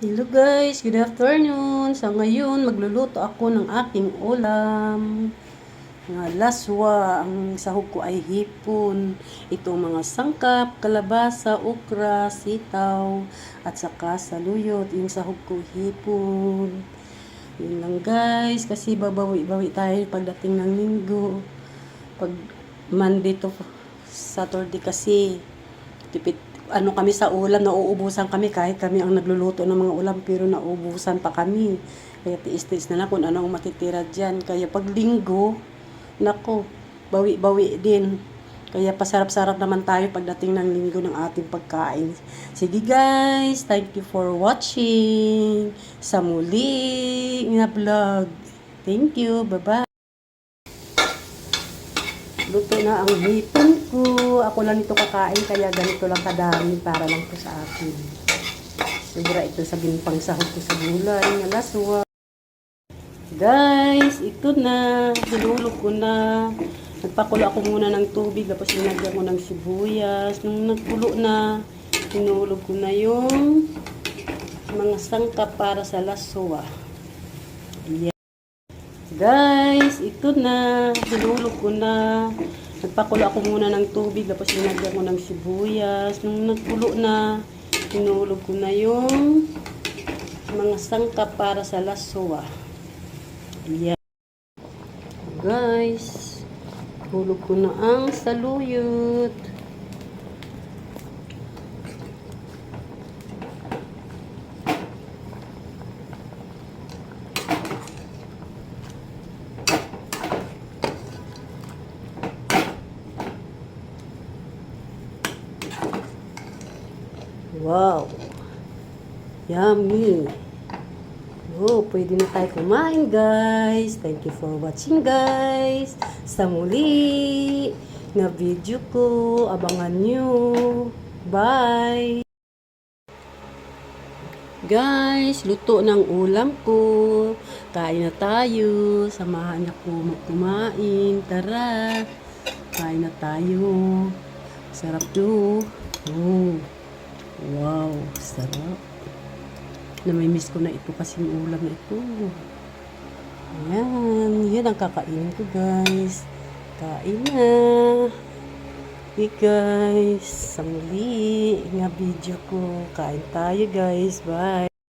Hello guys, good afternoon. Sa ngayon, magluluto ako ng aking ulam. Nga laswa, ang sahog ko ay hipon. Ito mga sangkap, kalabasa, okra, sitaw, at saka saluyot. Yung sahog ko hipon. Yun lang guys, kasi babawi-bawi tayo pagdating ng linggo. Pag Monday to Saturday kasi, tipid ano kami sa ulam, nauubusan kami kahit kami ang nagluluto ng mga ulam pero nauubusan pa kami. Kaya tiis-tiis na lang kung ano ang matitira dyan. Kaya pag linggo, nako, bawi-bawi din. Kaya pasarap-sarap naman tayo pagdating ng linggo ng ating pagkain. Sige guys, thank you for watching. Sa muli na vlog. Thank you, bye-bye. Luto na ang hipon ko. Ako lang ito kakain, kaya ganito lang kadami para lang po sa akin. Sigura ito sa ginpang sahog ko sa gulay, ng laswa. Guys, ito na. Hinulog ko na. Nagpakulo ako muna ng tubig, tapos linagyan ko ng sibuyas. Nung nagkulo na, hinulog ko na yung mga sangkap para sa laswa. Ayan. Guys, ito na. Hinulog ko na. Nagpakulo ako muna ng tubig, tapos linagyan ko ng sibuyas. Nung nagkulo na, hinulog ko na yung mga sangkap para sa laswa. Ayan. Guys, hulog ko na ang saluyot. Wow! Yummy! Oh, pwede na tayo kumain, guys. Thank you for watching, guys. Sa muli na video ko. Abangan nyo. Bye! Guys, luto ng ulam ko. Kain na tayo. Samahan niyo ko magkumain. Tara. Kain na tayo. Sarap to. Oh. Wow, sarap. Namimiss ko na ito kasi yung ulam ito. Ayan, yan ang kakainin ko guys. Kain na. Okay guys, sa muli nga video ko. Kain tayo guys. Bye.